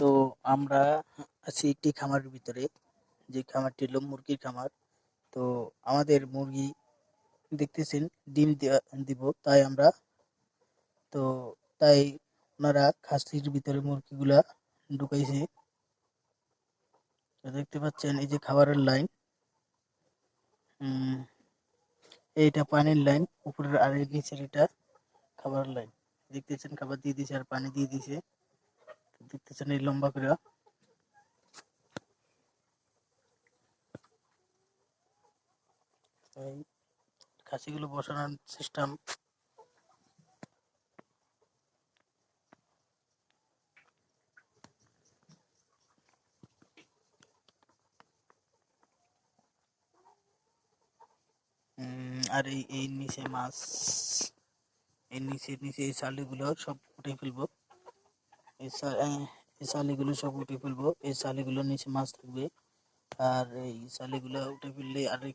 তো আমরা আছি একটি খামারের ভিতরে, যে খামারটি হলো মুরগির খামার। তো আমাদের মুরগি দেখতেছেন, ডিম দিব, তাই আমরা, তো তাই ওনারা খাসির ভিতরে মুরগিগুলা ঢুকাইছে। তো দেখতে পাচ্ছেন, এই যে খাবারের লাইন। এইটা পানির লাইন, উপরের আর নিচের এটা খাবারের লাইন। দেখতেছেন, খাবার দিয়ে দিছে আর পানি দিয়ে দিছে। দেখতেছেন এই লম্বা করে খাসিগুলো বসানোর সিস্টেম আর এই এই নিচে মাছ, এই নিচে নিচে এই চালিগুলো সব উঠে ফেলব। এই এই চালিগুলো সব উঠে ফেলব। এই চালিগুলোর নিচে মাছ থাকবে। আর এই চালিগুলো উঠে ফেললে আর এই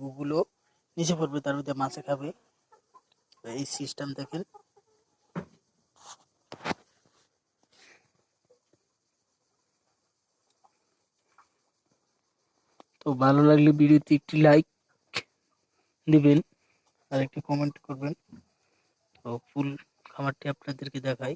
গুগুলো নিচে পড়বে, তার মধ্যে মাছে খাবে। এই সিস্টেম দেখেন। তো ভালো লাগলে ভিডিওতে একটি লাইক দিবেন আর একটি কমেন্ট করবেন। তো ফুল খামারটি আপনাদেরকে দেখাই।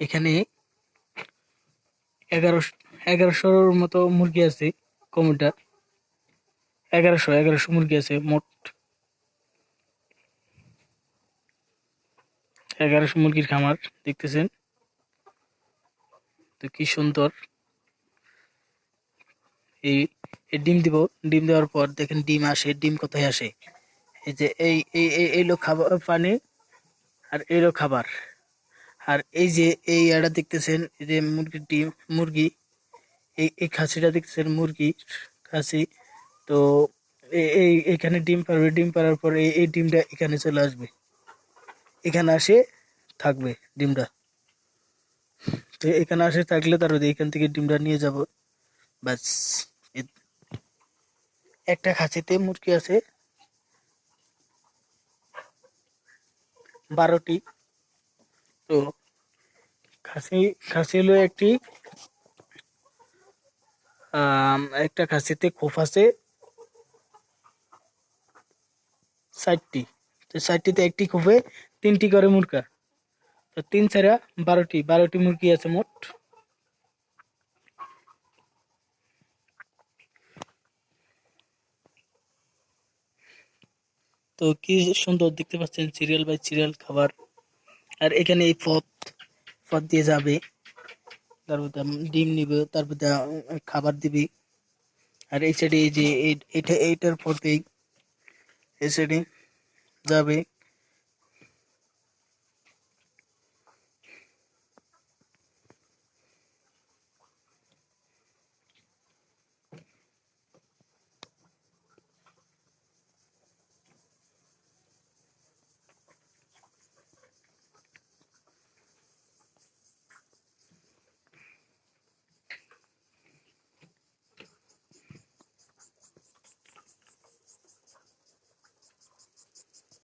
এখানে এগারোশো এগারোশোর মতো মুরগি আছে কমিটা এগারোশো এগারোশো মুরগি আছে মোট। এগারোশো মুরগির খামার দেখতেছেন। তো কি সুন্দর। এই ডিম দিব, ডিম দেওয়ার পর দেখেন ডিম আসে, ডিম কোথায় আসে? এই যে এই এই এই এইলো খাবার, পানি আর এই লোক খাবার। আর এই যে এই এটা দেখতেছেন, এই যে মুরগির ডিম, মুরগি, এই এই খাসিটা দেখতেছেন, মুরগি, খাসি। তো এই, এখানে ডিম পারবে, ডিম পারার পর এই এই ডিমটা এখানে চলে আসবে। এখানে আসে, থাকবে ডিমটা। তো এখানে আসে, থাকলে তার এখান থেকে ডিমটা নিয়ে যাব। ব্যাস একটা খাসিতে মুরগি আছে বারোটি। তো খাসি খাসি হলো একটি একটা খাসিতে খোপ আছে ষাটটি। তো ষাটটিতে একটি খোপে তিনটি করে মুরগা। তো তিন ছাড়া বারোটি বারোটি মুরগি আছে মোট। তো কি সুন্দর দেখতে পাচ্ছেন, সিরিয়াল বাই সিরিয়াল খাবার। আর এখানে এই পথ পথ দিয়ে যাবে। তারপর ডিম নিবে, তারপর খাবার দিবে। আর এই সাইডে এই যে এটা, এইটার পথেই এই সাইডে যাবে।